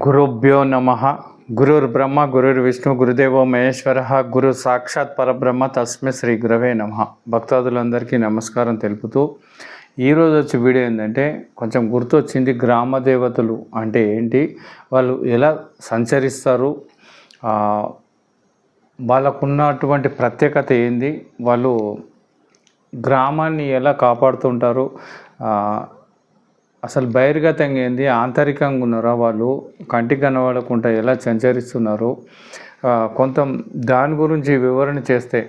గురుభ్యో నమ. గురుర్ బ్రహ్మ గురుర్ విష్ణు గురుదేవో మహేశ్వర. గురు సాక్షాత్ పరబ్రహ్మ తస్మే శ్రీ గురవే నమ. భక్తాదులందరికీ నమస్కారం తెలుపుతూ ఈరోజు వచ్చే వీడియో ఏంటంటే కొంచెం గుర్తొచ్చింది గ్రామ దేవతలు అంటే ఏంటి? వాళ్ళు ఎలా సంచరిస్తారు? వాళ్ళకున్నటువంటి ప్రత్యేకత ఏంది? వాళ్ళు గ్రామాన్ని ఎలా కాపాడుతుంటారు? అసలు బహిర్గతంగా ఏంది? ఆంతరికంగా ఉన్నారా వాళ్ళు? కంటికి కనబడకుండా ఎలా సంచరిస్తున్నారు? కొంత దాని గురించి వివరణ చేస్తే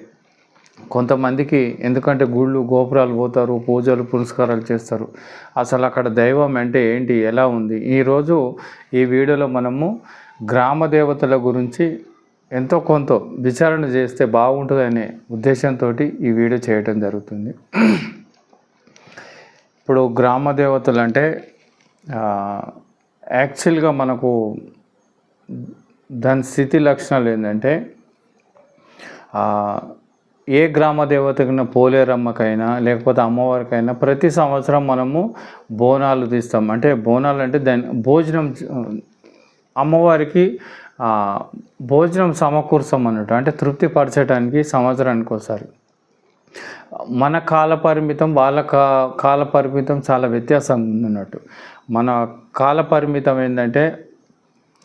కొంతమందికి ఎందుకంటే గుళ్ళు గోపురాలు పోతారు పూజలు పురస్కారాలు చేస్తారు. అసలు అక్కడ దైవం అంటే ఏంటి? ఎలా ఉంది? ఈరోజు ఈ వీడియోలో మనము గ్రామ దేవతల గురించి ఎంతో కొంత విచారణ చేస్తే బాగుంటుందనే ఉద్దేశంతో ఈ వీడియో చేయటం జరుగుతుంది. ఇప్పుడు గ్రామ దేవతలు అంటే యాక్చువల్గా మనకు దాని స్థితి లక్షణాలు ఏంటంటే ఏ గ్రామ దేవతకైనా పోలేరమ్మకైనా లేకపోతే అమ్మవారికైనా ప్రతి సంవత్సరం మనము బోనాలు తీస్తాం. అంటే బోనాలు అంటే దాని భోజనం అమ్మవారికి భోజనం సమకూర్చం అన్నట్టు. అంటే తృప్తి పరచడానికి సంవత్సరానికి ఒకసారి మన కాల పరిమితం వాళ్ళ కా కాల పరిమితం చాలా వ్యత్యాసం ఉందన్నట్టు. మన కాల పరిమితం ఏంటంటే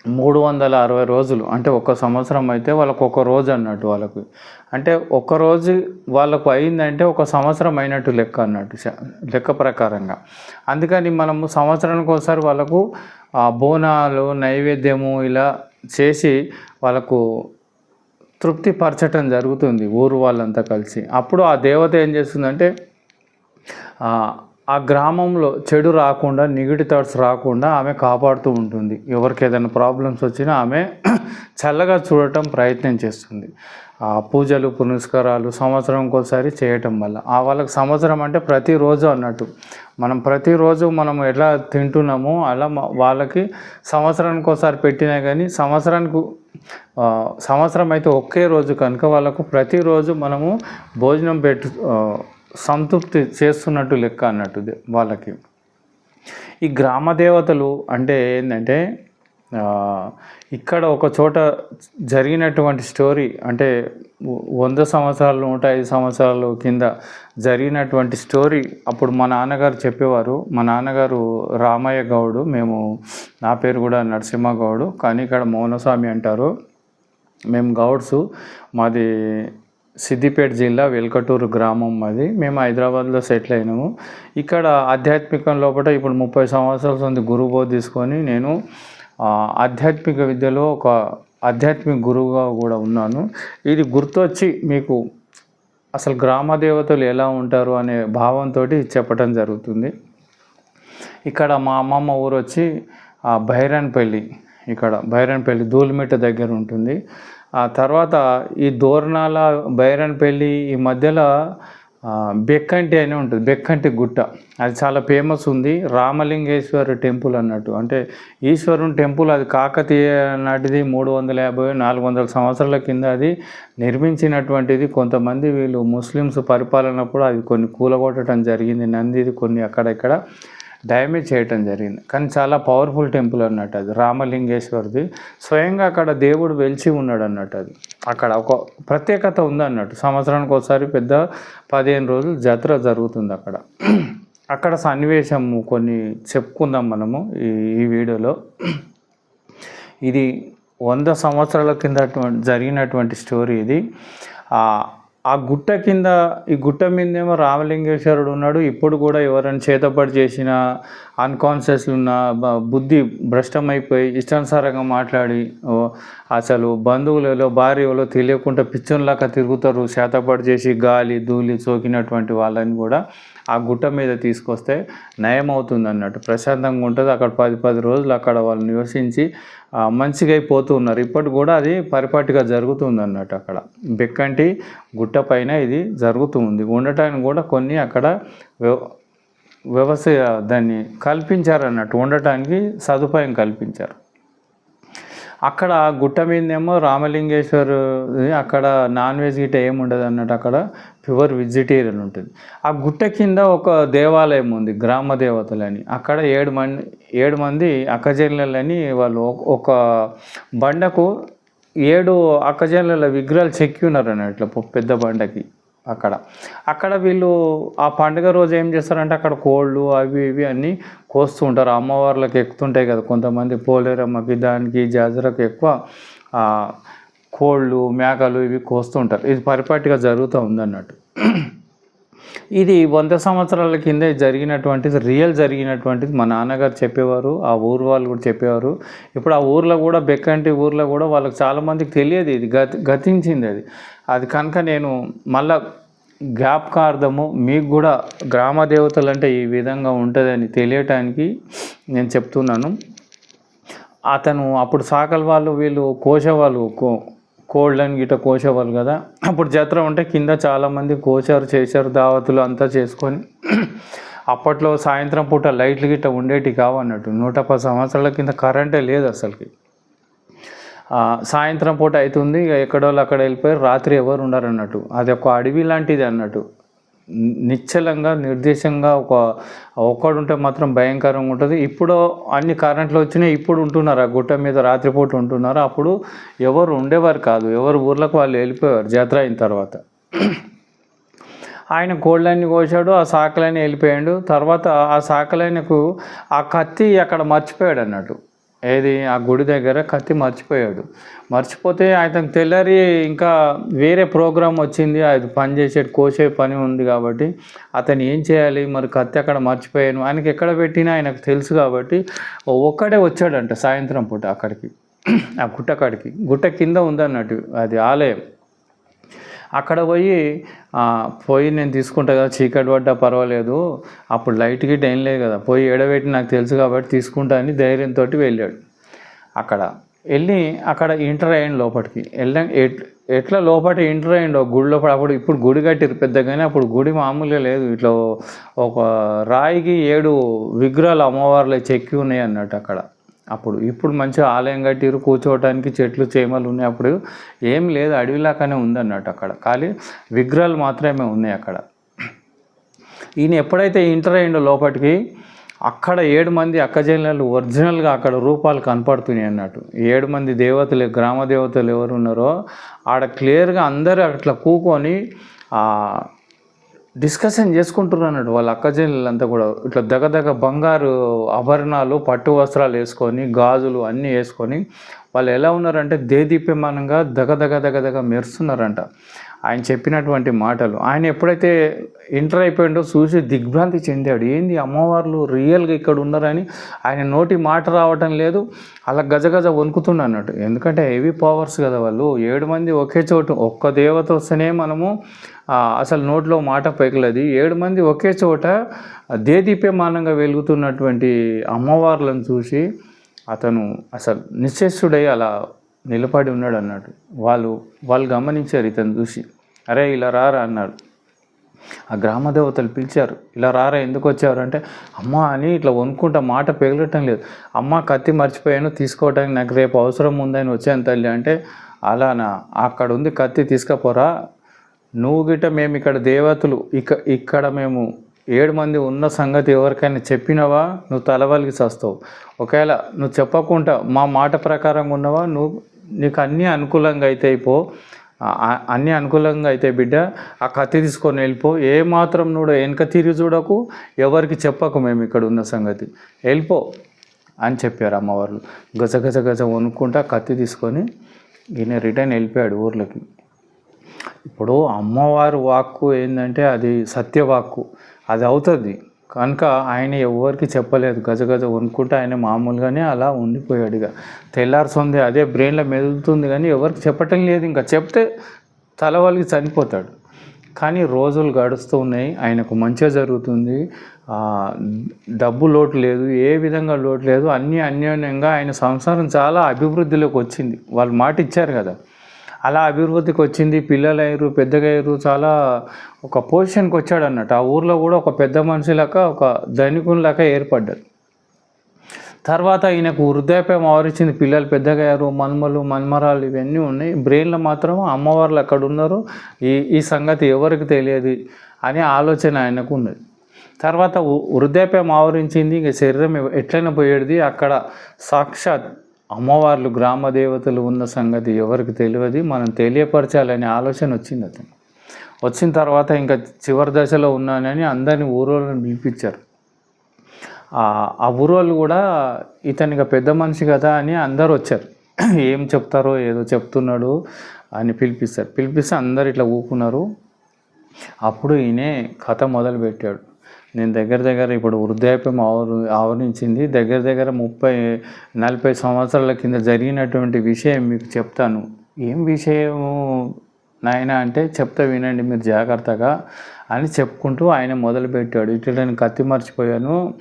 మూడు వందల అరవై రోజులు అంటే ఒక సంవత్సరం అయితే వాళ్ళకు ఒక రోజు అన్నట్టు వాళ్ళకు. అంటే ఒక రోజు వాళ్ళకు అయిందంటే ఒక సంవత్సరం అయినట్టు లెక్క అన్నట్టు లెక్క ప్రకారంగా. అందుకని మనము సంవత్సరానికి ఒకసారి వాళ్ళకు ఆ బోనాలు నైవేద్యము ఇలా చేసి వాళ్ళకు తృప్తిపరచటం జరుగుతుంది ఊరు వాళ్ళంతా కలిసి. అప్పుడు ఆ దేవత ఏం చేస్తుందంటే ఆ, గ్రామంలో చెడు రాకుండా నెగిటివ్ థాట్స్ రాకుండా ఆమె కాపాడుతూ ఉంటుంది. ఎవరికి ఏదైనా ప్రాబ్లమ్స్ వచ్చినా ఆమె చల్లగా చూడటం ప్రయత్నం చేస్తుంది. పూజలు పునస్కారాలు సంవత్సరం ఒకసారి చేయటం వల్ల. ఆ వాళ్ళకి సంవత్సరం అంటే ప్రతిరోజు అన్నట్టు. మనం ప్రతిరోజు మనం ఎలా తింటున్నామో అలా వాళ్ళకి సంవత్సరానికి ఒకసారి పెట్టినా కానీ సంవత్సరానికి సంవత్సరం అయితే ఒకే రోజు కనుక వాళ్ళకు ప్రతిరోజు మనము భోజనం పెట్టు సంతృప్తి చేస్తున్నట్టు లెక్క అన్నట్టు వాళ్ళకి. ఈ గ్రామ దేవతలు అంటే ఏంటంటే ఇక్కడ ఒక చోట జరిగినటువంటి స్టోరీ అంటే వంద సంవత్సరాలు నూట ఐదు సంవత్సరాలు కింద జరిగినటువంటి స్టోరీ అప్పుడు మా నాన్నగారు చెప్పేవారు. మా నాన్నగారు రామయ్య గౌడు మేము నా పేరు కూడా నరసింహ గౌడు కానీ ఇక్కడ మౌనస్వామి అంటారు. మేము గౌడ్స్ మాది సిద్దిపేట జిల్లా వెల్కటూరు గ్రామం మాది. మేము హైదరాబాద్లో సెటిల్ అయినాము. ఇక్కడ ఆధ్యాత్మికం లోపల ఇప్పుడు ముప్పై సంవత్సరాల సొంత గురువు తీసుకొని నేను ఆధ్యాత్మిక విద్యలో ఒక ఆధ్యాత్మిక గురువుగా కూడా ఉన్నాను. ఇది గుర్తొచ్చి మీకు అసలు గ్రామ దేవతలు ఎలా ఉంటారు అనే భావంతో చెప్పటం జరుగుతుంది. ఇక్కడ మా అమ్మమ్మ ఊరు వచ్చి బైరన్పల్లి ఇక్కడ బైరన్పల్లి ధూళిమిట్ట దగ్గర ఉంటుంది. ఆ తర్వాత ఈ దోరణాల బైరన్పల్లి ఈ మధ్యలో బెక్కంటి అని ఉంటుంది బెక్కంటి గుట్ట. అది చాలా ఫేమస్ ఉంది. రామలింగేశ్వర టెంపుల్ అన్నట్టు. అంటే ఈశ్వరుని టెంపుల్ అది కాకతీయ నాటిది మూడు వందల యాభై నాలుగు వందల సంవత్సరాల కింద అది నిర్మించినటువంటిది. కొంతమంది వీళ్ళు ముస్లిమ్స్ పరిపాలనప్పుడు అది కొన్ని కూలగొట్టడం జరిగింది. నందిది కొన్ని అక్కడక్కడ. డ్యామేజ్ చేయటం జరిగింది. కానీ చాలా పవర్ఫుల్ టెంపుల్ అన్నట్టు అది. రామలింగేశ్వరిది. స్వయంగా అక్కడ దేవుడు వెలిచి ఉన్నాడు అన్నట్టు అది. అక్కడ ఒక ప్రత్యేకత ఉంది అన్నట్టు. సంవత్సరానికి ఒకసారి పెద్ద పదిహేను రోజులు జాతర జరుగుతుంది అక్కడ. అక్కడ సన్నివేశము కొన్ని చెప్పుకుందాం మనము ఈ ఈ వీడియోలో. ఇది వంద సంవత్సరాల కింద జరిగినటువంటి స్టోరీ ఇది. ఆ గుట్ట కింద ఈ గుట్ట మీదేమో రామలింగేశ్వరుడు ఉన్నాడు. ఇప్పుడు కూడా ఎవరైనా చేతపడి చేసిన అన్కాన్షియస్ ఉన్న బుద్ధి భ్రష్టమైపోయి ఇష్టానుసారంగా మాట్లాడి అసలు బంధువులలో భార్యలో తెలియకుండా పిచ్చోన్లాగా తిరుగుతారు శాతపాటు చేసి గాలి ధూళి సోకినటువంటి వాళ్ళని కూడా ఆ గుట్ట మీద తీసుకొస్తే నయం అవుతుంది అన్నట్టు ప్రశాంతంగా ఉంటుంది. అక్కడ పది పది రోజులు అక్కడ వాళ్ళు నివసించి మంచిగా అయిపోతూ ఉన్నారు. ఇప్పటి కూడా అది పరిపాటిగా జరుగుతుంది అన్నట్టు అక్కడ. బెక్కంటి గుట్ట పైన ఇది జరుగుతుంది ఉండటానికి కూడా కొన్ని అక్కడ వ్యవసాయ వ్యవస్థ దాన్ని కల్పించారు అన్నట్టు ఉండటానికి సదుపాయం కల్పించారు. అక్కడ గుట్ట మీదేమో రామలింగేశ్వర్ అక్కడ నాన్ వెజ్ గిట్ట ఏమి ఉండదు అన్నట్టు అక్కడ ప్యూర్ వెజిటేరియన్ ఉంటుంది. ఆ గుట్ట కింద ఒక దేవాలయం ఉంది గ్రామ దేవతలని. అక్కడ ఏడు మంది ఏడు మంది అక్కజెల్లెలని వాళ్ళు ఒక- బండకు ఏడు అక్కజెల్లెల విగ్రహాలు చెక్కి ఉన్నారు అన్నట్లు పెద్ద బండకి. అక్కడ. అక్కడ వీళ్ళు ఆ పండుగ రోజు ఏం చేస్తారంటే అక్కడ కోళ్ళు అవి ఇవి అన్నీ కోస్తూ ఉంటారు. అమ్మవార్లకు ఎక్కుతుంటాయి కదా కొంతమంది. పోలేరమ్మకి దానికి జాజరకు ఎక్కువ కోళ్ళు మేకలు ఇవి కోస్తూ ఉంటారు. ఇది పరిపాటిగా జరుగుతూ ఉందన్నట్టు. ఇది వంద సంవత్సరాల కింద జరిగినటువంటిది రియల్ జరిగినటువంటిది. మా నాన్నగారు చెప్పేవారు ఆ ఊరు వాళ్ళు కూడా చెప్పేవారు. ఇప్పుడు ఆ ఊర్లో కూడా బెక్కంటి ఊర్లో కూడా వాళ్ళకి చాలామందికి తెలియదు ఇది. గతి గతించింది అది. అది కనుక నేను మళ్ళా జ్ఞాపకార్థము మీకు కూడా గ్రామ దేవతలు అంటే ఈ విధంగా ఉంటుందని తెలియటానికి నేను చెప్తున్నాను. అతను అప్పుడు సాకల వాళ్ళు వీళ్ళు కోసేవాళ్ళు కో కోళ్ళని గిట్ట కోసేవాళ్ళు కదా. అప్పుడు జాతర ఉంటే కింద చాలామంది కోసారు చేశారు దావతులు అంతా చేసుకొని అప్పట్లో సాయంత్రం పూట లైట్లు గిట్ట ఉండేటి కావు అన్నట్టు నూట పది సంవత్సరాల కింద కరెంటే లేదు అసలుకి. సాయంత్రం పూట అవుతుంది ఇక ఎక్కడోళ్ళు అక్కడ వెళ్ళిపోయారు రాత్రి ఎవరు ఉండరు అన్నట్టు అది ఒక అడవి లాంటిది అన్నట్టు. నిశ్చలంగా నిర్దేశంగా ఒక ఒక్కడు ఉంటే మాత్రం భయంకరంగా ఉంటుంది. ఇప్పుడు అన్ని కరెంట్లు వచ్చినాయి ఇప్పుడు ఉంటున్నారు. ఆ గుట్ట మీద రాత్రిపూట ఉంటున్నారు. అప్పుడు ఎవరు ఉండేవారు కాదు. ఎవరు ఊర్లకు వాళ్ళు వెళ్ళిపోయారు జాతర అయిన తర్వాత. ఆయన కోళ్ళన్ని కోసాడు ఆ సాకలన్నీ వెళ్ళిపోయాడు. తర్వాత ఆ సాకలైనకు ఆ కత్తి అక్కడ మర్చిపోయాడు అన్నట్టు. ఏది? ఆ గుడి దగ్గర కత్తి మర్చిపోయాడు. మర్చిపోతే ఆయనకు తెల్లరి ఇంకా వేరే ప్రోగ్రాం వచ్చింది. అది పని చేసే కోసే పని ఉంది కాబట్టి అతను ఏం చేయాలి? మరి కత్తి అక్కడ మర్చిపోయాను. ఆయనకి ఎక్కడ పెట్టినా ఆయనకు తెలుసు కాబట్టి ఒక్కడే వచ్చాడంట సాయంత్రం పూట అక్కడికి. ఆ గుట్ట కాడికి గుట్ట కింద ఉందన్నట్టు అది ఆలయం. అక్కడ పోయి పోయి నేను తీసుకుంటా కదా చీకటి పడ్డా పర్వాలేదు. అప్పుడు లైట్ గిట్ ఏం లేదు కదా. పోయి ఎడబెట్టి నాకు తెలుసు కాబట్టి తీసుకుంటా అని ధైర్యంతో వెళ్ళాడు. అక్కడ వెళ్ళి అక్కడ ఎంటర్ అయ్యండి లోపలికి వెళ్ళ ఎట్- ఎట్లా లోపల ఎంటర్ అయ్యిండు గుడి లోపల అప్పుడు ఇప్పుడు గుడి కట్టిరు పెద్దగానే అప్పుడు గుడి మామూలుగా లేదు. ఇట్లా ఒక రాయికి ఏడు విగ్రహాలు అమ్మవార్లు చెక్కి ఉన్నాయి అన్నట్టు అక్కడ. అప్పుడు ఇప్పుడు మంచిగా ఆలయం కట్టిరు కూర్చోవడానికి చెట్లు చేమలు ఉన్నాయి అప్పుడు. ఏం లేదు అడవిలాగానే ఉందన్నట్టు అక్కడ. ఖాళీ విగ్రహాలు మాత్రమే ఉన్నాయి అక్కడ. ఈయన ఎప్పుడైతే ఇంటర్ అయ్యిండో లోపలికి అక్కడ ఏడు మంది అక్కజనులు ఒరిజినల్గా అక్కడ రూపాలు కనపడుతున్నాయి అన్నట్టు. ఏడు మంది దేవతలు గ్రామ దేవతలు ఎవరు ఉన్నారో ఆడ క్లియర్గా అందరూ అట్లా కూకొని డిస్కషన్ చేసుకుంటున్నారు అన్నట్టు వాళ్ళ అక్కజనులంతా కూడా. ఇట్లా దగదగ బంగారు ఆభరణాలు పట్టు వస్త్రాలు వేసుకొని గాజులు అన్నీ వేసుకొని వాళ్ళు ఎలా ఉన్నారంటే దేదీప్యమానంగా దగదగ దగదగ మెరుస్తున్నారంట. ఆయన చెప్పినటువంటి మాటలు. ఆయన ఎప్పుడైతే ఎంటర్ అయిపోయిండో చూసి దిగ్భ్రాంతి చెందాడు. ఏంది అమ్మవార్లు రియల్గా ఇక్కడ ఉన్నారని ఆయన నోటి మాట రావటం లేదు. అలా గజగజ వణుకుతుండ అన్నట్టు. ఎందుకంటే హెవీ పవర్స్ కదా వాళ్ళు. ఏడు మంది ఒకే చోటు. ఒక్క దేవత వస్తేనే మనము అసలు నోట్లో మాట పెగలది ఏడు మంది ఒకే చోట దేదీప్యమానంగా వెలుగుతున్నటువంటి అమ్మవార్లను చూసి అతను అసలు నిశ్చేష్యుడై అలా నిలబడి ఉన్నాడు అన్నాడు. వాళ్ళు వాళ్ళు గమనించారు ఇతను చూసి. అరే ఇలా రారా అన్నాడు. ఆ గ్రామ దేవతలు పిలిచారు. ఇలా రారా ఎందుకు వచ్చారు? అంటే అమ్మ అని ఇట్లా వణుకుంటా మాట పెగలటం లేదు. అమ్మ కత్తి మర్చిపోయాను తీసుకోవడానికి నాకు రేపు అవసరం ఉందని వచ్చాను తల్లి అంటే అలానా అక్కడ ఉంది కత్తి తీసుకపోరా నువ్వు గిట్ట మేము ఇక్కడ దేవతలు ఇక ఇక్కడ మేము ఏడు మంది ఉన్న సంగతి ఎవరికైనా చెప్పినవా? నువ్వు తలవలికి చస్తావు. ఒకవేళ నువ్వు చెప్పకుండా మా మాట ప్రకారంగా ఉన్నవా? నువ్వు నీకు అన్నీ అనుకూలంగా అయితే అయిపో. అన్నీ అనుకూలంగా అయితే బిడ్డ ఆ కత్తి తీసుకొని వెళ్ళిపో. ఏ మాత్రం నువ్వు వెనక తిరిగి చూడకు ఎవరికి చెప్పకు మేము ఇక్కడ ఉన్న సంగతి. వెళ్ళిపో అని చెప్పారు అమ్మవార్లు. గజ గజ గజ వణుక్కుంటా కత్తి తీసుకొని ఈయన రిటర్న్ వెళ్ళిపోయాడు ఊర్లోకి. ఇప్పుడు అమ్మవారి వాక్కు ఏంటంటే అది సత్యవాక్కు. అది అవుతుంది. కనుక ఆయన ఎవరికి చెప్పలేదు. గజ గజ వణుకుంటే ఆయన మామూలుగానే అలా ఉండిపోయాడు ఇక. తెల్లారుతుంది అదే బ్రెయిన్లో మెదులుతుంది కానీ ఎవరికి చెప్పటం లేదు. ఇంకా చెప్తే తల చనిపోతాడు. కానీ రోజులు గడుస్తూ ఉన్నాయి. ఆయనకు మంచిగా జరుగుతుంది. డబ్బు లోటు లేదు. ఏ విధంగా లోటు లేదు. అన్నీ అన్యోన్యంగా ఆయన సంసారం చాలా అభివృద్ధిలోకి వచ్చింది. వాళ్ళు మాట ఇచ్చారు కదా. అలా అభివృద్ధికి వచ్చింది పిల్లలు అయ్యారు పెద్దగా అయ్యారు చాలా ఒక పొజిషన్కి వచ్చాడు అన్నట్టు ఆ ఊర్లో కూడా ఒక పెద్ద మనిషి లెక్క ఒక ధనికుని లెక్క ఏర్పడ్డారు తర్వాత ఈయనకు వృద్ధాప్యం ఆవరించింది పిల్లలు పెద్దగయ్యారు మన్మలు మన్మరాలు ఇవన్నీ ఉన్నాయి. బ్రెయిన్లో మాత్రం అమ్మవార్లు అక్కడ ఉన్నారు ఈ ఈ సంగతి ఎవరికి తెలియదు అనే ఆలోచన ఆయనకు ఉన్నది. తర్వాత వృద్ధాప్యం ఆవరించింది ఇంకా శరీరం ఎట్లయినా పోయేది అక్కడ సాక్షాత్ అమ్మవార్లు గ్రామ దేవతలు ఉన్న సంగతి ఎవరికి తెలియదు మనం తెలియపరచాలనే ఆలోచన వచ్చింది అతను. వచ్చిన తర్వాత ఇంకా చివరి దశలో ఉన్నానని అందరిని ఊరోళ్ళని పిలిపించారు ఆ- ఊరోళ్ళు కూడా ఇతనిగా పెద్ద మనిషి కదా అని అందరు వచ్చారు. ఏం చెప్తారో ఏదో చెప్తున్నాడు అని పిలిపిస్తారు. పిలిపిస్తే అందరు ఇట్లా ఊకున్నారు అప్పుడు ఈయనే కథ మొదలుపెట్టాడు. నేను దగ్గర దగ్గర ఇప్పుడు వృద్ధాప్యం ఆవరు ఆవరించింది. దగ్గర దగ్గర ముప్పై నలభై సంవత్సరాల కింద జరిగినటువంటి విషయం మీకు చెప్తాను. ఏం విషయము నాయన అంటే చెప్తా వినండి మీరు జాగ్రత్తగా అని చెప్పుకుంటూ ఆయన మొదలుపెట్టాడు. ఇట్లా నేను కత్తి మర్చిపోయాను.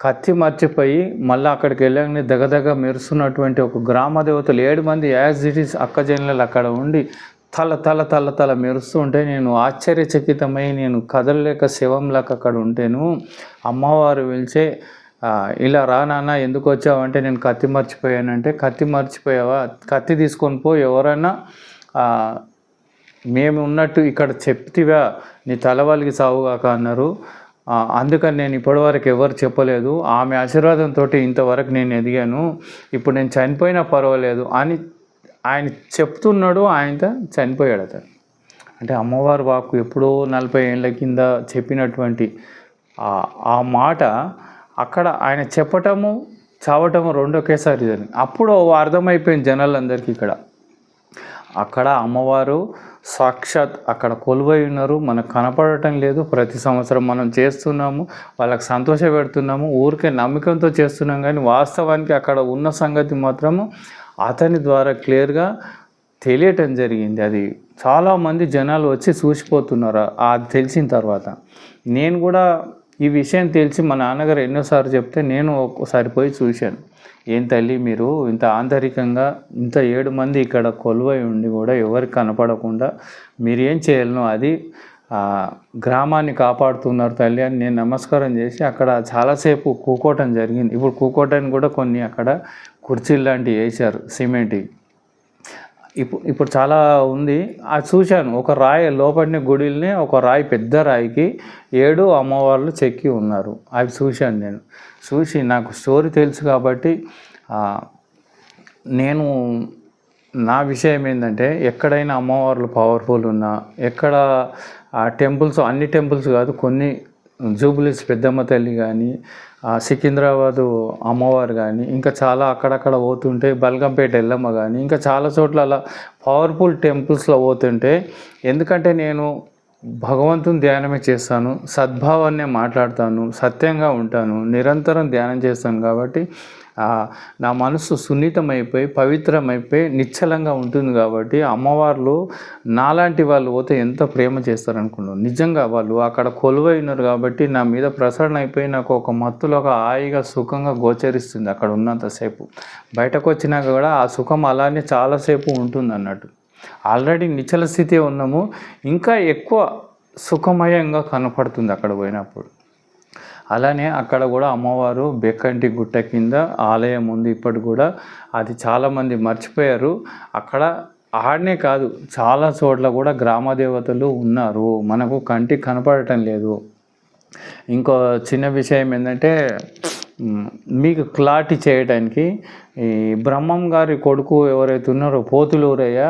కత్తి మర్చిపోయి మళ్ళీ అక్కడికి వెళ్ళగానే దగదగ మెరుస్తున్నటువంటి ఒక గ్రామ దేవతలు ఏడు మంది యాజ్ ఇట్ ఈస్ అక్కజనులు అక్కడ ఉండి తల తల తల తల మెరుస్తూ ఉంటే నేను ఆశ్చర్యచకితమై నేను కదలలేక శవంలాగా అక్కడ ఉంటేను అమ్మవారు పిలిచే ఇలా రా నాన్న ఎందుకు వచ్చావంటే నేను కత్తి మర్చిపోయానంటే కత్తి మర్చిపోయావా? కత్తి తీసుకొని పో ఎవరైనా మేము ఉన్నట్టు ఇక్కడ చెప్తివా నీ తలవాలికి సావుగాక అన్నారు. అందుకని నేను ఇప్పటివరకు ఎవరు చెప్పలేదు. ఆమె ఆశీర్వాదంతో ఇంతవరకు నేను ఎదిగాను. ఇప్పుడు నేను చనిపోయినా పర్వాలేదు అని ఆయన చెప్తున్నాడు ఆయన చనిపోయాడు అతను. అంటే అమ్మవారి వాక్కు ఎప్పుడో నలభై ఏళ్ళ కింద చెప్పినటువంటి ఆ- ఆ మాట అక్కడ ఆయన చెప్పటము చావటము రెండు ఒకేసారి జరిగింది. అప్పుడు అర్థమైపోయింది జనాలందరికీ ఇక్కడ. అక్కడ అమ్మవారు సాక్షాత్ అక్కడ కొలువై ఉన్నారు. మనకు కనపడటం లేదు. ప్రతి సంవత్సరం మనం చేస్తున్నాము వాళ్ళకి సంతోష పెడుతున్నాము ఊరికే నమ్మకంతో చేస్తున్నాం. కానీ వాస్తవానికి అక్కడ ఉన్న సంగతి మాత్రము అతని ద్వారా క్లియర్గా తెలియటం జరిగింది. అది చాలామంది జనాలు వచ్చి చూసిపోతున్నారు. అది తెలిసిన తర్వాత. నేను కూడా ఈ విషయం తెలిసి మా నాన్నగారు ఎన్నోసార్లు చెప్తే నేను ఒక్కోసారి పోయి చూశాను. ఏం తల్లి మీరు ఇంత ఆంతరికంగా ఇంత ఏడు మంది ఇక్కడ కొలువై ఉండి కూడా ఎవరికి కనపడకుండా మీరు ఏం చేయాలనో అది గ్రామాన్ని కాపాడుతున్నారు తల్లి అని నేను నమస్కారం చేసి అక్కడ చాలాసేపు కూకోటం జరిగింది. ఇప్పుడు కూకోటాన్ని కూడా కొన్ని అక్కడ కుర్చీలు లాంటివి వేశారు సిమెంట్ ఇప్పుడు ఇప్పుడు చాలా ఉంది. అది చూశాను ఒక రాయి లోపడిన గుడిల్ని ఒక రాయి పెద్ద రాయికి ఏడు అమ్మవార్లు చెక్కి ఉన్నారు. అవి చూశాను నేను. చూసి నాకు స్టోరీ తెలుసు కాబట్టి నేను నా విషయం ఏంటంటే ఎక్కడైనా అమ్మవార్లు పవర్ఫుల్ ఉన్నా ఎక్కడ ఆ టెంపుల్స్ అన్ని టెంపుల్స్ కాదు కొన్ని జూబులీస్ పెద్దమ్మ తల్లి కానీ సికింద్రాబాదు అమ్మవారు కానీ ఇంకా చాలా అక్కడక్కడ పోతుంటే బల్గంపేట ఎల్లమ్మ కానీ ఇంకా చాలా చోట్ల అలా పవర్ఫుల్ టెంపుల్స్లో పోతుంటే ఎందుకంటే నేను భగవంతుని ధ్యానమే చేస్తాను సద్భావాన్నే మాట్లాడతాను సత్యంగా ఉంటాను నిరంతరం ధ్యానం చేస్తాను కాబట్టి నా మనసు సున్నితమైపోయి పవిత్రమైపోయి నిశ్చలంగా ఉంటుంది కాబట్టి అమ్మవార్లు నాలాంటి వాళ్ళు పోతే ఎంత ప్రేమ చేస్తారనుకున్నాను నిజంగా వాళ్ళు అక్కడ కొలువై ఉన్నారు కాబట్టి నా మీద ప్రసరణ అయిపోయి నాకు ఒక మత్తులో ఒక హాయిగా సుఖంగా గోచరిస్తుంది అక్కడ ఉన్నంతసేపు బయటకు వచ్చినాక కూడా ఆ సుఖం అలానే చాలాసేపు ఉంటుంది అన్నట్టు ఆల్రెడీ నిచ్చల స్థితి ఉన్నాము. ఇంకా ఎక్కువ సుఖమయంగా కనపడుతుంది అక్కడ పోయినప్పుడు. అలానే అక్కడ కూడా అమ్మవారు బెక్కంటి గుట్ట కింద ఆలయం ఉంది. ఇప్పటి కూడా అది చాలామంది మర్చిపోయారు. అక్కడ ఆడనే కాదు చాలా చోట్ల కూడా గ్రామ దేవతలు ఉన్నారు. మనకు కంటికి కనపడటం లేదు. ఇంకో చిన్న విషయం ఏంటంటే మీకు క్లారిటీ చేయడానికి ఈ బ్రహ్మం గారి కొడుకు ఎవరైతే ఉన్నారో పోతులూరయ్య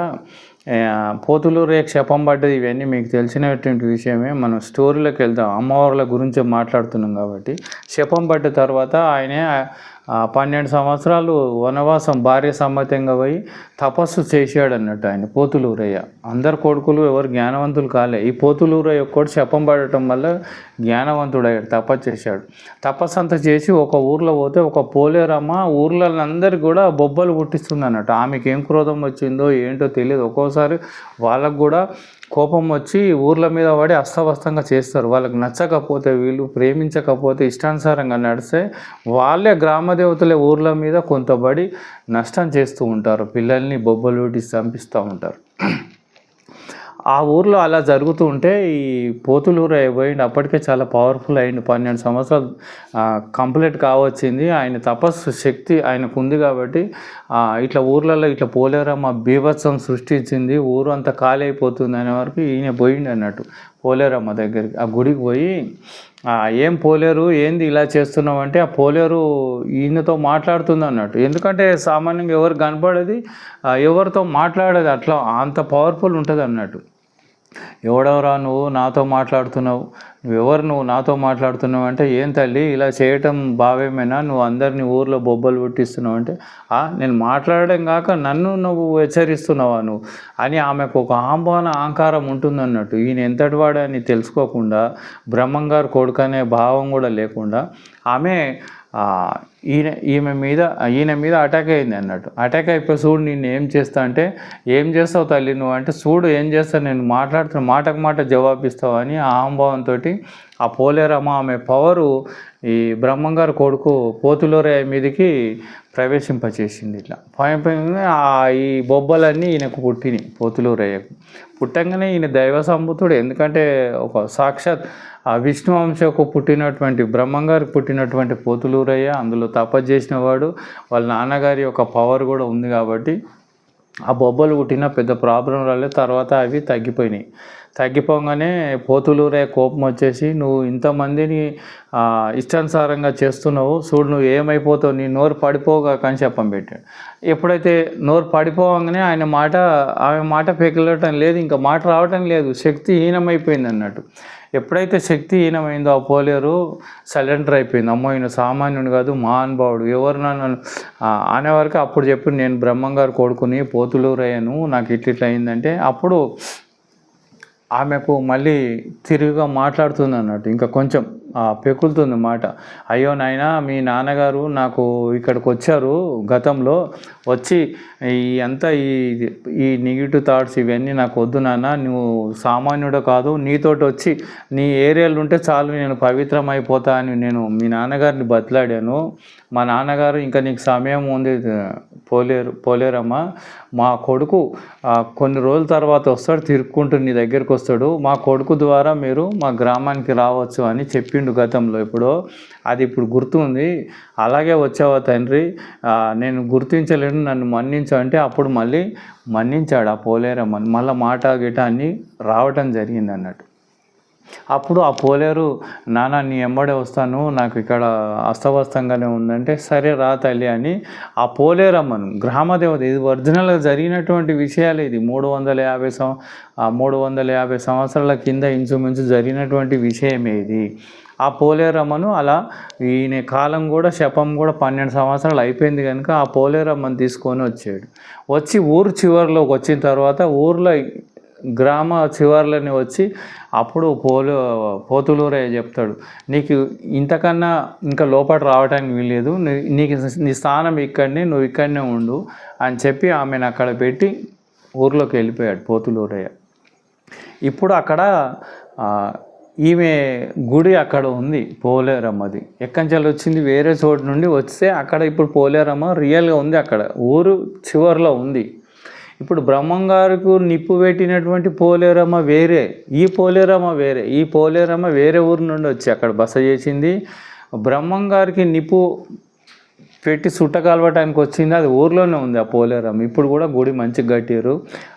పోతులూరు పోతులూరయ్య క్షపం పడ్డది. ఇవన్నీ మీకు తెలిసినటువంటి విషయమే. మనం స్టోరీలోకి వెళ్దాం. అమ్మవార్ల గురించి మాట్లాడుతున్నాం కాబట్టి. శపం పడ్డ తర్వాత ఆయనే పన్నెండు సంవత్సరాలు వనవాసం భార్య సమ్మతంగా పోయి తపస్సు చేశాడు అన్నట్టు ఆయన పోతులూరయ్య. అందరు కొడుకులు ఎవరు జ్ఞానవంతులు కాలే. ఈ పోతులూరయ్య ఒక్కడు శపం పడటం వల్ల జ్ఞానవంతుడయ్యాడు తపస్సు చేశాడు. తపస్సు అంతా చేసి ఒక ఊర్లో పోతే ఒక పోలేరమ్మ ఊర్లో అందరికి కూడా బొబ్బలు పుట్టిస్తుంది అన్నట్టు ఆమెకి ఏం క్రోధం వచ్చిందో ఏంటో తెలియదు ఒక్కోసారి వాళ్ళకు కూడా కోపం వచ్చి ఊర్ల మీద పడి అస్తవస్తంగా చేస్తారు. వాళ్ళకి నచ్చకపోతే వీళ్ళు ప్రేమించకపోతే ఇష్టానుసారంగా నడిస్తే వాళ్ళే గ్రామ దేవతలే ఊర్ల మీద కొంతబడి నష్టం చేస్తూ ఉంటారు. పిల్లల్ని బొబ్బలు చంపిస్తూ ఉంటారు. ఆ ఊర్లో అలా జరుగుతూ ఉంటే ఈ పోతులూరు అయిపోయింది అప్పటికే చాలా పవర్ఫుల్ అయింది పన్నెండు సంవత్సరాలు కంప్లీట్ కావచ్చింది ఆయన తపస్సు శక్తి ఆయనకు ఉంది కాబట్టి ఇట్లా ఊర్లలో ఇట్లా పోలేరమ్మ బీభత్సం సృష్టించింది. ఊరు అంతా ఖాళీ అయిపోతుంది అనే వరకు ఈయన పోయింది అన్నట్టు పోలేరమ్మ దగ్గరికి. ఆ గుడికి పోయి ఏం పోలేరు? ఏంది ఇలా చేస్తున్నావు? అంటే ఆ పోలేరు ఈయనతో మాట్లాడుతుంది అన్నట్టు. ఎందుకంటే సామాన్యంగా ఎవరు కనపడేది ఎవరితో మాట్లాడేది అట్లా అంత పవర్ఫుల్ ఉంటుంది అన్నట్టు. ఎవడెవరా నువ్వు నాతో మాట్లాడుతున్నావు? నువ్వెవరు నువ్వు నాతో మాట్లాడుతున్నావు అంటే ఏం తల్లి ఇలా చేయటం భావ్యమేనా? నువ్వు అందరినీ ఊర్లో బొబ్బలు పుట్టిస్తున్నావు అంటే నేను మాట్లాడడం కాక నన్ను నువ్వు హెచ్చరిస్తున్నావా నువ్వు? అని ఆమెకు ఒక ఆంబాన అహంకారం ఉంటుందన్నట్టు. ఈయన ఎంతటి వాడని తెలుసుకోకుండా బ్రహ్మంగారు కొడుకు అనే భావం కూడా లేకుండా ఆమె ఈయన ఈమె మీద ఈయన మీద అటాక్ అయింది అన్నట్టు. అటాక్ అయిపోయి చూడు నేను ఏం చేస్తా అంటే ఏం చేస్తావు తల్లి నువ్వు? అంటే చూడు ఏం చేస్తావు? నేను మాట్లాడుతున్నా మాటకు మాట జవాబిస్తావు? అని అహంభావంతో ఆ పోలేరమ్మ ఆమె పవరు ఈ బ్రహ్మంగారు కొడుకు పోతులోరే మీదకి ప్రవేశింపచేసింది ఇట్లా. ఆ ఈ బొబ్బలన్నీ ఈయనకు పుట్టినాయి పోతులూరయ్యకు పుట్టంగానే ఈయన దైవ సంబుతుడు ఎందుకంటే ఒక సాక్షాత్ ఆ విష్ణు వంశకు పుట్టినటువంటి బ్రహ్మంగారికి పుట్టినటువంటి పోతులూరయ్య అందులో తపస్సు చేసిన వాడు వాళ్ళ నాన్నగారి యొక్క పవర్ కూడా ఉంది కాబట్టి ఆ బొబ్బలు పుట్టిన పెద్ద ప్రాబ్లం రాలేదు తర్వాత అవి తగ్గిపోయినాయి. తగ్గిపోగానే పోతులూరే కోపం వచ్చేసి నువ్వు ఇంతమందిని ఇష్టానుసారంగా చేస్తున్నావు చూడు నువ్వు ఏమైపోతావు నీ నోరు పడిపోగా కానీ చెప్పం పెట్టాడు. ఎప్పుడైతే నోరు పడిపోగానే ఆయన మాట ఆమె మాట పెకిలటం లేదు ఇంకా మాట రావటం లేదు శక్తి హీనమైపోయింది అన్నట్టు. ఎప్పుడైతే శక్తి హీనమైందో ఆ పోలేరు సైలెంటర్ అయిపోయింది. అమ్మో ఈయన సామాన్యుడు కాదు మహానుభావుడు ఎవరు నన్ను ఆ, అనే వరకు అప్పుడు చెప్పి నేను బ్రహ్మంగారు కొడుకుని పోతులూరయ్యను నాకు ఇట్లా అయిందంటే అప్పుడు ఆమెకు మళ్ళీ తిరిగిగా మాట్లాడుతుంది అన్నట్టు ఇంకా కొంచెం పెకులుతుంది మాట. అయ్యో నాయన మీ నాన్నగారు నాకు ఇక్కడికి వచ్చారు గతంలో వచ్చి ఈ అంతా ఈ ఈ నెగిటివ్ థాట్స్ ఇవన్నీ నాకు వద్దు నాన్న నువ్వు సామాన్యుడు కాదు నీతోటి వచ్చి నీ ఏరియాలో ఉంటే చాలు నేను పవిత్రం అయిపోతా అని నేను మీ నాన్నగారిని బతిలాడాను. మా నాన్నగారు ఇంకా నీకు సమయం ఉంది పోలేరు పోలేరమ్మా. మా కొడుకు కొన్ని రోజుల తర్వాత వస్తాడు తిరుక్కుంటూ నీ దగ్గరికి వస్తాడు. మా కొడుకు ద్వారా మీరు మా గ్రామానికి రావచ్చు అని చెప్పిండు గతంలో ఇప్పుడు అది ఇప్పుడు గుర్తుంది. అలాగే వచ్చావా తండ్రి? నేను గుర్తించలేను నన్ను మన్నించు అంటే అప్పుడు మళ్ళీ మన్నించాడు ఆ పోలేరమ్మని. మళ్ళీ మాట గిట అన్నీ రావటం జరిగింది అన్నట్టు. అప్పుడు ఆ పోలేరు నాన్న నీ ఎంబడే వస్తాను నాకు ఇక్కడ అస్తవ్యస్తంగానే ఉందంటే సరే రా తల్లి అని ఆ పోలేరమ్మను గ్రామదేవత ఇది ఒరిజినల్గా జరిగినటువంటి విషయాలు ఇది. మూడు వందల యాభై సంవ మూడు వందల యాభై సంవత్సరాల కింద ఇంచుమించు జరిగినటువంటి విషయమే ఇది. ఆ పోలేరమ్మను అలా ఈయన కాలం కూడా శపం కూడా పన్నెండు సంవత్సరాలు అయిపోయింది కనుక ఆ పోలేరమ్మను తీసుకొని వచ్చాడు. వచ్చి ఊరు చివరిలోకి వచ్చిన తర్వాత ఊర్లో గ్రామ చివర్లని వచ్చి అప్పుడు పోలు పోతులూరయ్య చెప్తాడు నీకు ఇంతకన్నా ఇంకా లోపల రావడానికి వీల్లేదు నీ- నీకు నీ స్థానం ఇక్కడనే నువ్వు ఇక్కడనే ఉండు అని చెప్పి ఆమెను అక్కడ పెట్టి ఊర్లోకి వెళ్ళిపోయాడు పోతులూరయ్య ఇప్పుడు అక్కడ ఈమె గుడి అక్కడ ఉంది పోలేరమ్మది ఎక్కంచెలు వచ్చింది వేరే చోటు నుండి వస్తే అక్కడ ఇప్పుడు పోలేరమ్మ రియల్గా ఉంది అక్కడ. ఊరు చివరిలో ఉంది. ఇప్పుడు బ్రహ్మంగారికి నిప్పు పెట్టినటువంటి పోలేరమ్మ వేరే ఈ పోలేరమ్మ వేరే ఈ పోలేరమ్మ వేరే ఊరు నుండి వచ్చి అక్కడ బస చేసింది. బ్రహ్మంగారికి నిప్పు పెట్టి సుట్ట కలవటానికి వచ్చింది అది ఊర్లోనే ఉంది ఆ పోలేరమ్మ. ఇప్పుడు కూడా గుడి మంచిగా కట్టారు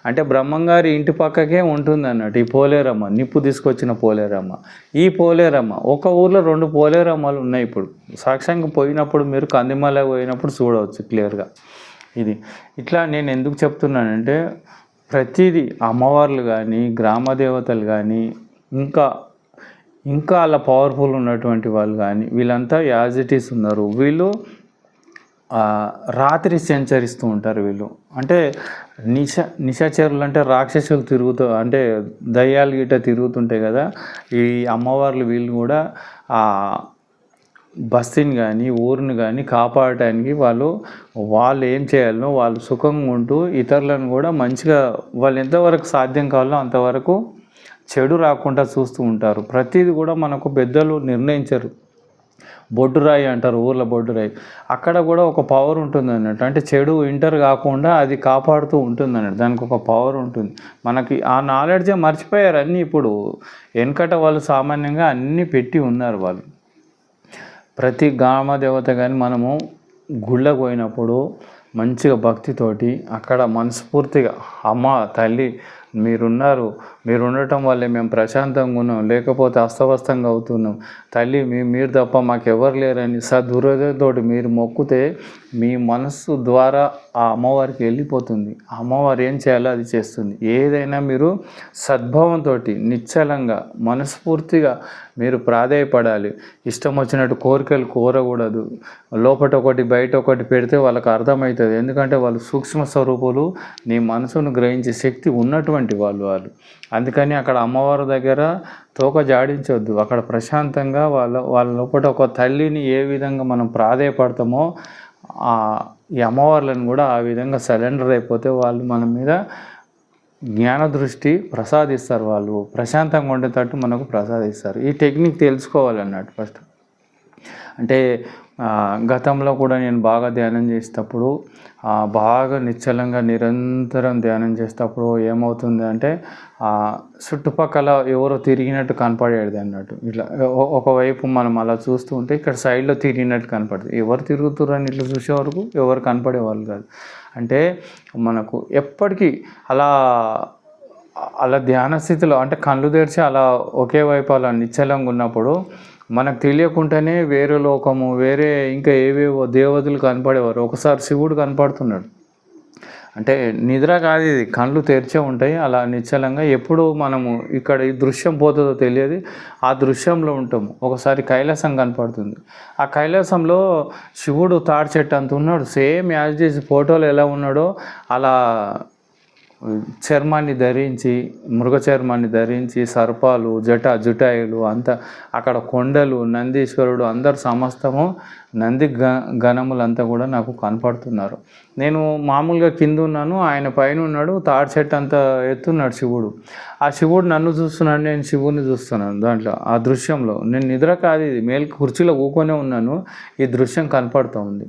అంటే బ్రహ్మంగారి ఇంటి పక్కకే ఉంటుంది అన్నట్టు ఈ పోలేరమ్మ నిప్పు తీసుకొచ్చిన పోలేరమ్మ. ఈ పోలేరమ్మ ఒక ఊర్లో రెండు పోలేరమ్మలు ఉన్నాయి ఇప్పుడు. సాక్ష్యంగా పోయినప్పుడు మీరు కందిమల పోయినప్పుడు చూడవచ్చు క్లియర్గా. ఇది. ఇట్లా నేను ఎందుకు చెప్తున్నానంటే ప్రతిదీ అమ్మవార్లు కానీ గ్రామ దేవతలు కానీ ఇంకా ఇంకా అలా పవర్ఫుల్ ఉన్నటువంటి వాళ్ళు కానీ వీళ్ళంతా యాజ్ ఇట్ ఈస్ ఉన్నారు. వీళ్ళు రాత్రి సంచరిస్తూ ఉంటారు వీళ్ళు. అంటే నిశ నిశాచరులు అంటే రాక్షసులు తిరుగుతూ అంటే దయ్యాలు గిట్ట తిరుగుతుంటాయి కదా ఈ అమ్మవార్లు వీళ్ళు కూడా బస్తీని కానీ ఊరిని కానీ కాపాడటానికి వాళ్ళు వాళ్ళు ఏం చేయాలనో వాళ్ళు సుఖంగా ఉంటూ ఇతరులను కూడా మంచిగా వాళ్ళు ఎంతవరకు సాధ్యం కావాలో అంతవరకు చెడు రాకుండా చూస్తూ ఉంటారు. ప్రతిదీ కూడా మనకు పెద్దలు నిర్ణయించరు. బొడ్డురాయి అంటారు ఊర్లో బొడ్డురాయి. అక్కడ కూడా ఒక పవర్ ఉంటుంది అన్నట్టు అంటే చెడు ఇంటర్ కాకుండా అది కాపాడుతూ ఉంటుంది అన్నట్టు దానికి ఒక పవర్ ఉంటుంది. మనకి ఆ నాలెడ్జే మర్చిపోయారు అన్నీ ఇప్పుడు. వెనకట వాళ్ళు సామాన్యంగా అన్నీ పెట్టి ఉన్నారు వాళ్ళు. ప్రతి గ్రామ దేవత కానీ మనము గుళ్ళకు పోయినప్పుడు మంచిగా భక్తితోటి అక్కడ మనస్ఫూర్తిగా అమ్మ తల్లి మీరున్నారు మీరు ఉండటం వల్లే మేము ప్రశాంతంగా ఉన్నాం లేకపోతే అస్తవ్యస్తంగా అవుతున్నాం. తల్లి మీ మీరు తప్ప మాకు ఎవరు లేరని సదుహృదయంతో మీరు మొక్కితే మీ మనస్సు ద్వారా ఆ అమ్మవారికి వెళ్ళిపోతుంది. ఆ అమ్మవారు ఏం చేయాలో అది చేస్తుంది. ఏదైనా మీరు సద్భావంతో నిశ్చలంగా మనస్ఫూర్తిగా మీరు ప్రాధేయపడాలి. ఇష్టం వచ్చినట్టు కోరికలు కోరకూడదు. లోపట ఒకటి బయట ఒకటి పెడితే వాళ్ళకి అర్థమవుతుంది. ఎందుకంటే వాళ్ళు సూక్ష్మ స్వరూపులు నీ మనసును గ్రహించే శక్తి ఉన్నటువంటి వాళ్ళు వాళ్ళు. అందుకని అక్కడ అమ్మవారి దగ్గర తోక జాడించొద్దు. అక్కడ ప్రశాంతంగా వాళ్ళ వాళ్ళ లోపల ఒక తల్లిని ఏ విధంగా మనం ప్రాధేయపడతామో ఆ ఈ అమ్మవార్లను కూడా ఆ విధంగా సరెండర్ అయిపోతే వాళ్ళు మన మీద జ్ఞాన దృష్టి ప్రసాదిస్తారు వాళ్ళు. ప్రశాంతంగా ఉండేటట్టు మనకు ప్రసాదిస్తారు. ఈ టెక్నిక్ తెలుసుకోవాలన్నట్టు ఫస్ట్. అంటే గతంలో కూడా నేను బాగా ధ్యానం చేసేటప్పుడు బాగా నిశ్చలంగా నిరంతరం ధ్యానం చేసేటప్పుడు ఏమవుతుంది అంటే చుట్టుపక్కల ఎవరో తిరిగినట్టు కనపడేది అన్నట్టు. ఇట్లా ఒకవైపు మనం అలా చూస్తూ ఉంటే ఇక్కడ సైడ్లో తిరిగినట్టు కనపడుతుంది ఎవరు తిరుగుతున్నారని ఇట్లా చూసే వరకు ఎవరు కనపడేవాళ్ళు కాదు. అంటే మనకు ఎప్పటికీ అలా అలా ధ్యాన స్థితిలో అంటే కళ్ళు తెరిచి అలా ఒకే వైపు అలా నిశ్చలంగా ఉన్నప్పుడు మనకు తెలియకుండానే వేరే లోకము వేరే ఇంకా ఏవేవో దేవతలు కనపడేవారు. ఒకసారి శివుడు కనపడుతున్నాడు. అంటే నిద్ర కాదు ఇది. కళ్ళు తెరిచే ఉంటాయి. అలా నిశ్చలంగా ఎప్పుడు మనము ఇక్కడ ఈ దృశ్యం పోతుందో తెలియదు. ఆ దృశ్యంలో ఉంటాము. ఒకసారి కైలాసం కనపడుతుంది. ఆ కైలాసంలో శివుడు తాడి చెట్టు అంత ఉన్నాడు. సేమ్ యాజ్ చేసి ఫోటోలు ఎలా ఉన్నాడో అలా చర్మాన్ని ధరించి మృగ చర్మాన్ని ధరించి సర్పాలు జట జుటాయిలు అంతా అక్కడ కొండలు నందీశ్వరుడు అందరు సమస్తము నంది గ గణములంతా కూడా నాకు కనపడుతున్నారు. నేను మామూలుగా కింద ఉన్నాను ఆయన పైన ఉన్నాడు తాడి చెట్టు అంత ఎత్తున్నాడు శివుడు. ఆ శివుడు నన్ను చూస్తున్నాడు నేను శివుడిని చూస్తున్నాను దాంట్లో ఆ దృశ్యంలో. నేను నిద్ర కాదు ఇది మేల్ కుర్చీలో ఊకొనే ఉన్నాను ఈ దృశ్యం కనపడుతూ ఉంది.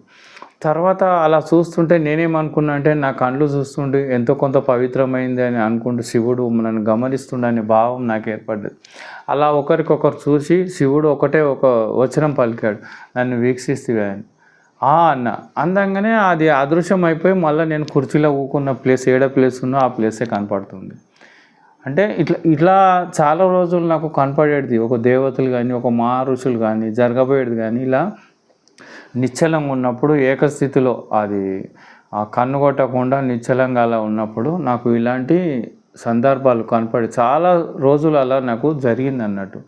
తర్వాత అలా చూస్తుంటే నేనేమనుకున్నా అంటే నా కళ్ళు చూస్తుంటే ఎంతో కొంత పవిత్రమైంది అని అనుకుంటూ శివుడు నన్ను గమనిస్తుండనే భావం నాకు ఏర్పడ్డది. అలా ఒకరికొకరు చూసి శివుడు ఒకటే ఒక వచనం పలికాడు నన్ను వీక్షిస్తే అని. ఆ అన్న అందంగానే అది అదృశ్యం అయిపోయి మళ్ళీ నేను కుర్చీలో ఊకున్న ప్లేస్ ఏడ ప్లేస్ ఉన్నో ఆ ప్లేసే కనపడుతుంది. అంటే ఇట్లా ఇట్లా చాలా రోజులు నాకు కనపడేది ఒక దేవతలు కానీ ఒక మహా కానీ జరగబోయేది కానీ ఇలా నిశ్చలంగా ఉన్నప్పుడు ఏకస్థితిలో అది కన్ను కొట్టకుండా నిశ్చలంగా అలా ఉన్నప్పుడు నాకు ఇలాంటి సందర్భాలు కనపడి చాలా రోజులు అలా నాకు జరిగింది అన్నట్టు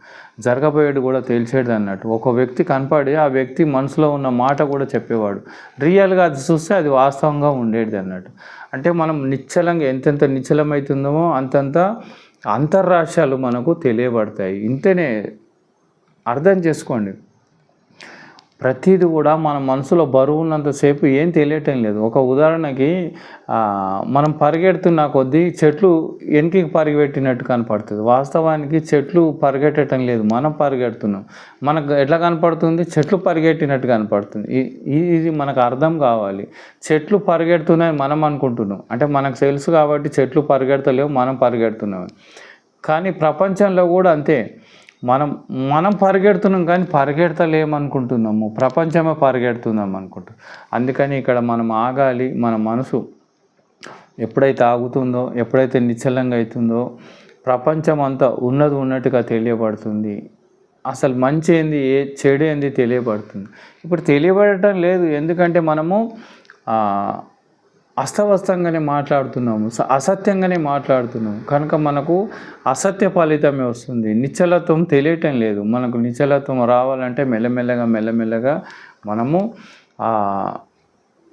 జరగబోయేది కూడా తేల్చేది అన్నట్టు ఒక వ్యక్తి కనపడి ఆ వ్యక్తి మనసులో ఉన్న మాట కూడా చెప్పేవాడు. రియల్గా అది చూస్తే అది వాస్తవంగా ఉండేది అన్నట్టు అంటే మనం నిశ్చలంగా ఎంతెంత నిశ్చలమవుతుందో అంతంత అంతర్రాష్ట్రాలు మనకు తెలియబడతాయి. ఇంతనే అర్థం చేసుకోండి. ప్రతిది కూడా మన మనసులో బరువు ఉన్నంతసేపు ఏం తెలియటం లేదు. ఒక ఉదాహరణకి మనం పరిగెడుతున్న కొద్దీ చెట్లు వెనక్కి పరిగెట్టినట్టు కనపడుతుంది. వాస్తవానికి చెట్లు పరిగెట్టడం లేదు. మనం పరిగెడుతున్నాం. మనకు ఎట్లా కనపడుతుంది? చెట్లు పరిగెట్టినట్టు కనపడుతుంది. ఇది మనకు అర్థం కావాలి. చెట్లు పరిగెడుతున్నాయని మనం అనుకుంటున్నాం. అంటే మనకు తెలుసు కాబట్టి చెట్లు పరిగెడతలేవు మనం పరిగెడుతున్నాం. కానీ ప్రపంచంలో కూడా అంతే. మనం మనం పరిగెడుతున్నాం కానీ పరిగెడతలేమనుకుంటున్నాము. ప్రపంచమే పరిగెడుతున్నాం అనుకుంటాం. అందుకని ఇక్కడ మనం ఆగాలి మన మనసు ఎప్పుడైతే ఆగుతుందో ఎప్పుడైతే నిశ్చలంగా అవుతుందో ప్రపంచం అంతా ఉన్నది ఉన్నట్టుగా తెలియబడుతుంది. అసలు మంచి ఏంది ఏ చెడు ఏంది తెలియబడుతుంది. ఇప్పుడు తెలియబడటం లేదు. ఎందుకంటే మనము అస్తవస్తంగానే మాట్లాడుతున్నాము అసత్యంగానే మాట్లాడుతున్నాము. కనుక మనకు అసత్య ఫలితమే వస్తుంది. నిశ్చలత్వం తెలియటం లేదు. మనకు నిశ్చలత్వం రావాలంటే మెల్లమెల్లగా మెల్లమెల్లగా మనము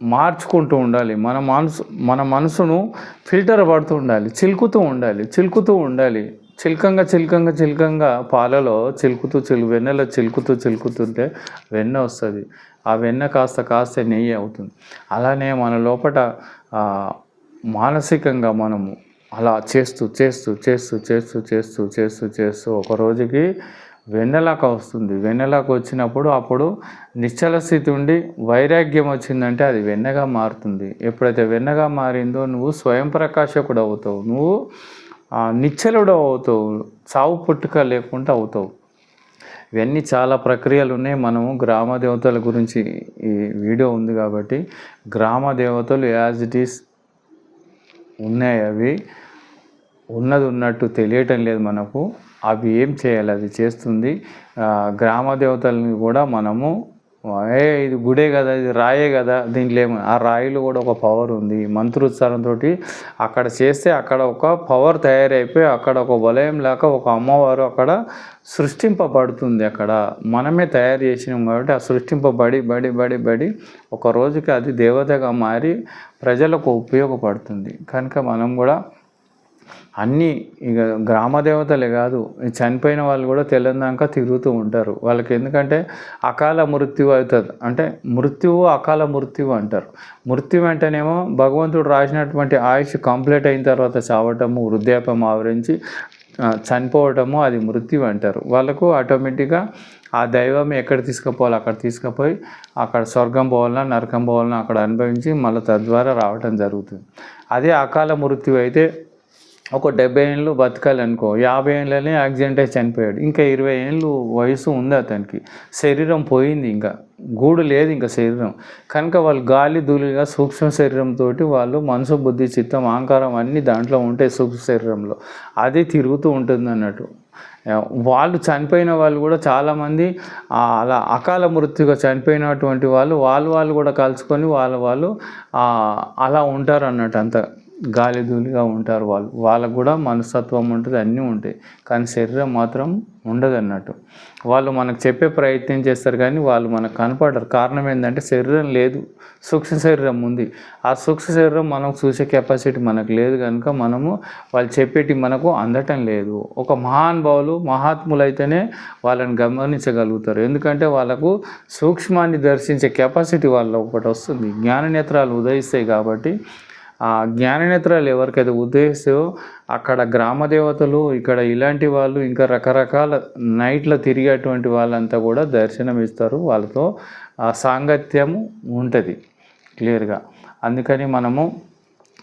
మార్చుకుంటూ ఉండాలి. మన మనసు మన మనసును ఫిల్టర్ పడుతూ ఉండాలి. చిలుకుతూ ఉండాలి. చిలుకుతూ ఉండాలి. చిలకంగా చిలకంగా చిలకంగా పాలలో చిలుకుతూ చిలు వెన్నెలో చిలుకుతూ చిలుకుతుంటే వెన్న వస్తుంది. ఆ వెన్న కాస్త కాస్త నెయ్యి అవుతుంది. అలానే మన లోపల మానసికంగా మనము అలా చేస్తూ చేస్తూ చేస్తూ చేస్తూ చేస్తూ చేస్తూ చేస్తూ ఒక రోజుకి వెన్నెలాక వస్తుంది. వెన్నెలాక వచ్చినప్పుడు అప్పుడు నిశ్చల స్థితి ఉండి వైరాగ్యం వచ్చిందంటే అది వెన్నగా మారుతుంది. ఎప్పుడైతే వెన్నగా మారిందో నువ్వు స్వయం ప్రకాశకుడు అవుతావు. నువ్వు ఆ, నిశ్చలుడు అవుతావు. చావు పుట్టుక లేకుండా అవుతావు. ఇవన్నీ చాలా ప్రక్రియలు ఉన్నాయి. మనము గ్రామ దేవతల గురించి ఈ వీడియో ఉంది కాబట్టి గ్రామ దేవతలు యాజ్ ఇట్ ఈస్ ఉన్నాయి అవి. ఉన్నది ఉన్నట్టు తెలియటం లేదు మనకు. అవి ఏం చేయాలి? అది చేస్తుంది. గ్రామ దేవతల్ని కూడా మనము ఏ ఇది గుడే కదా ఇది రాయే కదా దీంట్లో ఏమో ఆ రాయిలో కూడా ఒక పవర్ ఉంది. మంత్రోచ్చారంతో అక్కడ చేస్తే అక్కడ ఒక పవర్ తయారైపోయి అక్కడ ఒక వలయం లేక ఒక అమ్మవారు అక్కడ సృష్టింపబడుతుంది అక్కడ. మనమే తయారు చేసినాం కాబట్టి ఆ సృష్టింపబడి బడి బడి బడి ఒక రోజుకి అది దేవతగా మారి ప్రజలకు ఉపయోగపడుతుంది. కనుక మనం కూడా అన్నీ ఇక గ్రామ దేవతలే కాదు చనిపోయిన వాళ్ళు కూడా తెలియదాక తిరుగుతూ ఉంటారు. వాళ్ళకి ఎందుకంటే అకాల మృత్యు అవుతుంది. అంటే మృత్యువు అకాల మృత్యువు అంటారు. మృత్యు అంటేనేమో భగవంతుడు రాసినటువంటి ఆయుష్ కంప్లీట్ అయిన తర్వాత చావటము వృద్ధాప్యం ఆవరించి చనిపోవటము అది మృత్యు అంటారు. వాళ్ళకు ఆటోమేటిక్గా ఆ దైవం ఎక్కడ తీసుకుపోవాలి అక్కడ తీసుకుపోయి అక్కడ స్వర్గం పోవాలన్నా నరకం పోవాలన్నా అక్కడ అనుభవించి మళ్ళీ తద్వారా రావటం జరుగుతుంది. అదే అకాల మృత్యు అయితే ఒక డెబ్బై ఏళ్ళు బతకాలనుకో యాభై ఏళ్ళనే యాక్సిడెంట్ అయి చనిపోయాడు. ఇంకా ఇరవై ఏళ్ళు వయసు ఉంది అతనికి. శరీరం పోయింది ఇంకా. గూడు లేదు ఇంకా శరీరం. కనుక వాళ్ళు గాలి ధూళిగా సూక్ష్మ శరీరంతో వాళ్ళు మనసు బుద్ధి చిత్తం అహంకారం అన్నీ దాంట్లో ఉంటాయి సూక్ష్మ శరీరంలో. అది తిరుగుతూ ఉంటుంది అన్నట్టు. వాళ్ళు చనిపోయిన వాళ్ళు కూడా చాలామంది అలా అకాల మృత్యుగా చనిపోయినటువంటి వాళ్ళు వాళ్ళు వాళ్ళు కూడా కలుసుకొని వాళ్ళ వాళ్ళు అలా ఉంటారు అన్నట్టు అంత. గాలి ఉంటారు వాళ్ళు. వాళ్ళకు కూడా మనస్తత్వం ఉంటుంది అన్నీ ఉంటాయి. కానీ శరీరం మాత్రం ఉండదు అన్నట్టు. వాళ్ళు మనకు చెప్పే ప్రయత్నం చేస్తారు కానీ వాళ్ళు మనకు కనపడరు. కారణం ఏంటంటే శరీరం లేదు. సూక్ష్మ శరీరం ఉంది. ఆ సూక్ష్మ శరీరం మనం చూసే కెపాసిటీ మనకు లేదు కనుక మనము వాళ్ళు చెప్పేటి మనకు అందటం లేదు. ఒక మహానుభావులు మహాత్ములు అయితేనే వాళ్ళని గమనించగలుగుతారు. ఎందుకంటే వాళ్ళకు సూక్ష్మాన్ని దర్శించే కెపాసిటీ వాళ్ళ ఒకటి వస్తుంది. జ్ఞాన నేత్రాలు ఉదయిస్తాయి కాబట్టి ఆ జ్ఞాననేత్రాలు ఎవరికైతే ఉద్దేశో అక్కడ గ్రామ దేవతలు ఇక్కడ ఇలాంటి వాళ్ళు ఇంకా రకరకాల నైట్లో తిరిగేటువంటి వాళ్ళంతా కూడా దర్శనం ఇస్తారు వాళ్ళతో ఆ సాంగత్యము ఉంటుంది క్లియర్గా. అందుకని మనము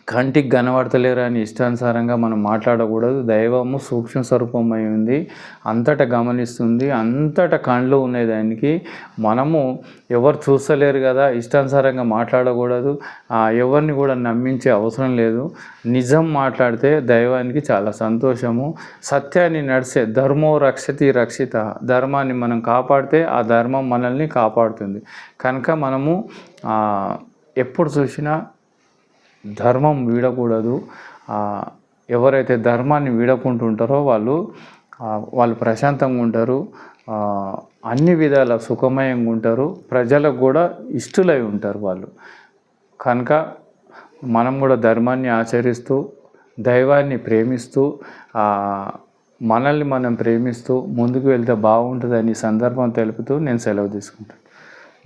కంటికి కనబడతలేరు అని ఇష్టానుసారంగా మనం మాట్లాడకూడదు. దైవము సూక్ష్మ స్వరూపమై ఉంది. అంతటా గమనిస్తుంది. అంతటా కండ్లు ఉన్నాయి దానికి. మనము ఎవరు చూస్తలేరు కదా. ఇష్టానుసారంగా మాట్లాడకూడదు. ఎవరిని కూడా నమ్మించే అవసరం లేదు. నిజం మాట్లాడితే దైవానికి చాలా సంతోషము. సత్యాన్ని నడిచే ధర్మో రక్షతి రక్షిత. ధర్మాన్ని మనం కాపాడితే ఆ ధర్మం మనల్ని కాపాడుతుంది. కనుక మనము ఎప్పుడు చూసినా ధర్మం వీడకూడదు. ఎవరైతే ధర్మాన్ని వీడకుంటుంటారో వాళ్ళు వాళ్ళు ప్రశాంతంగా ఉంటారు. అన్ని విధాల సుఖమయంగా ఉంటారు. ప్రజలకు కూడా ఇష్టలై ఉంటారు వాళ్ళు. కనుక మనం కూడా ధర్మాన్ని ఆచరిస్తూ దైవాన్ని ప్రేమిస్తూ మనల్ని మనం ప్రేమిస్తూ ముందుకు వెళ్తే బాగుంటుందని సందర్భం తెలుపుతూ నేను సెలవు తీసుకుంటాను.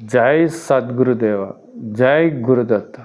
జై సద్గురుదేవ జై గురుదత్త.